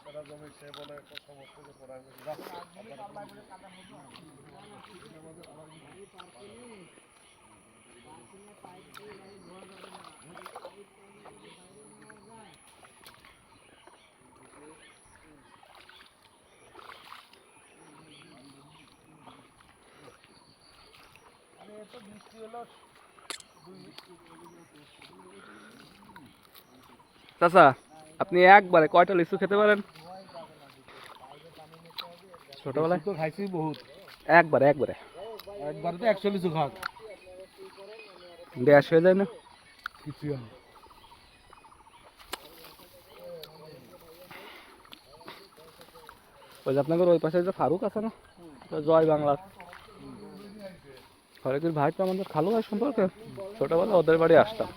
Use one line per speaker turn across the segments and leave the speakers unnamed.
সারা জমি সে বলে সমস্ত যে পড়া গেছে যা,
চাচা আপনি একবারে কয়টা লিচু খেতে পারেন? ছোটবেলায়?
তো খাইছি বহুত।
একবারে একবারে।
একবার তো একশো লিচু খাওয়া
গ্যাস হয়ে যায় না?
কিছু হয়
ওই যে আপনাদের ওই পাশে যে ফারুক আছে না জয় বাংলার। ফারুকের ভাই তো আমাদের খালু ভাই সম্পর্কে ছোটবেলা ওদের বাড়ি আসতাম।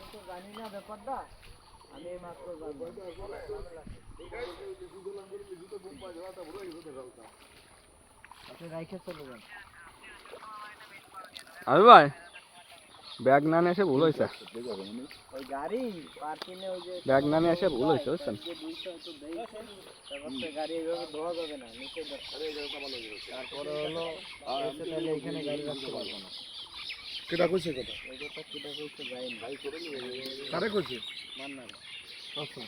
আমি ভাই ব্যাগ না এসে ভুল হয়েছে।
ওই গাড়ি পার্কিংয়ে
ব্যাগ না এসে ভুল হয়েছে বুঝছেন?
তারপর হলো এখানে গাড়ি রাখতে পারব না।
কেটা কইছে কথা?
এটা তো কিটা কইছে যাইনি
কারে কইছে?
মান্নারে।
আচ্ছা।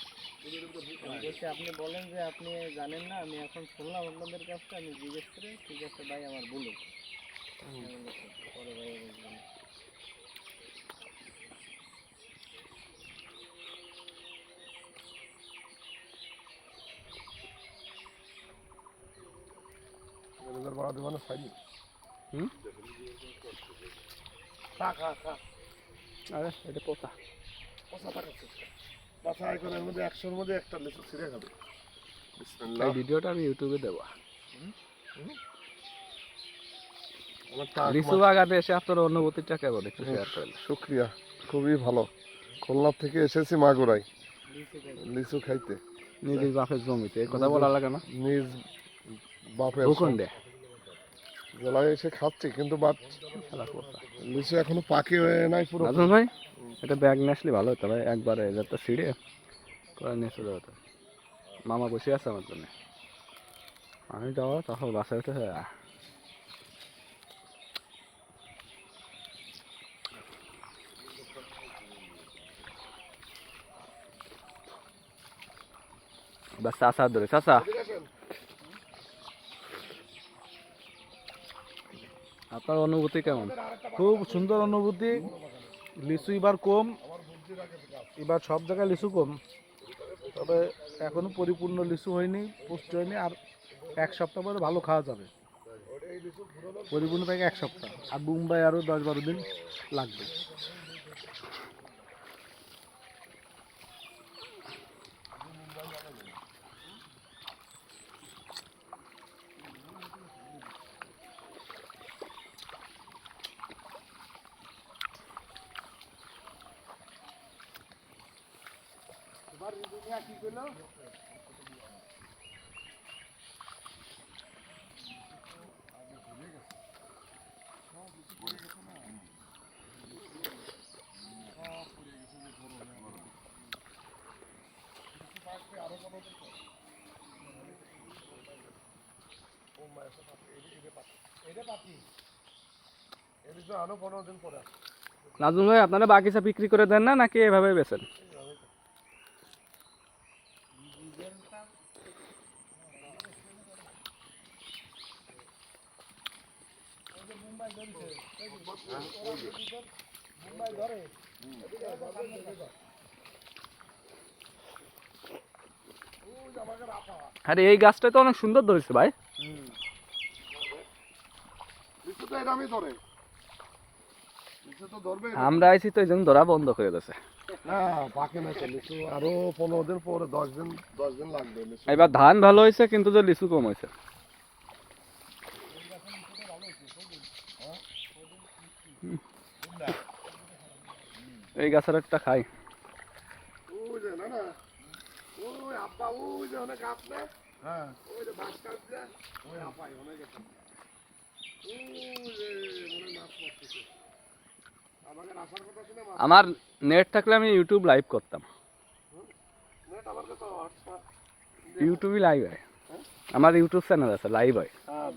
বলছি আপনি বলেন যে আপনি জানেন না আমি এখন শুনলাম আপনাদের কাছে আমি জিজ্ঞেস করে ঠিক আছে ভাই আমার বলুন পরে ভাই বলবেন
বাড়া
হুম? আরে এটা পোকা।
পচা থাকাচ্ছে বাছাই করে মধ্যে একশোর মধ্যে একটা লিচু ছিঁড়ে খাবে।
এই ভিডিওটা আমি ইউটিউবে দেবো। লিচু বাগানে এসে আপনার অনুভূতিটা কেমন একটু শেয়ার করলেন
শুক্রিয়া খুবই ভালো। খুলনা থেকে এসেছি মাগুরাই। লিচু খাইতে।
নিজের বাপের জমিতে কথা বলা লাগে না।
নিজ বাপের
ভূখণ্ডে?
জেলায় এসে খাচ্ছি কিন্তু বাট লিচু এখনও পাকে হয়ে নাই পুরো।
নাজমুল ভাই এটা ব্যাগ নিয়ে আসলে ভালো হতো ভাই। একবারে যাতে ছিঁড়ে করে নিয়ে চলে যেত। মামা বসে আছে আমার জন্য। আমি যাওয়া তখন বাসায় উঠে আহ, বাস চাষা ধরে চাষা আপনার অনুভূতি কেমন?
খুব সুন্দর অনুভূতি। লিচু এবার কম, এবার সব জায়গায় লিচু কম। তবে এখনও পরিপূর্ণ লিচু হয়নি, পুষ্টি হয়নি, আর এক সপ্তাহ পরে ভালো খাওয়া যাবে। পরিপূর্ণ থেকে এক সপ্তাহ, আর মুম্বাই আরও দশ বারো দিন লাগবে
এই লিচু আরও পনেরো দিন পরে আসবে।
নাজমুল ভাই আপনারা বাগিচা বিক্রি করে দেন না নাকি এভাবে বেচেন? আরে এই গাছটা তো অনেক সুন্দর ধরেছে ভাই। আমরা আইছি তো এই জন্য ধরা বন্ধ করে দিয়েছে।
না পাকে না তো লিচু আরও পনেরো দিন পরে দশ দিন দশ দিন লাগবে লিচু।
এবার ধান ভালো হয়েছে কিন্তু যে লিচু কম হয়েছে। এই গাছের একটা খাই।
ওই যে না না ওই আব্বা ওই যে অনেক গাছ না হ্যাঁ
আমার নেট থাকলে আমি ইউটিউব লাইভ করতাম।
নেট আমার কাছে হোয়াটসঅ্যাপ
ইউটিউবে লাইভ হয়। আমার ইউটিউব চ্যানেল আছে লাইভ হয়।
হ্যাঁ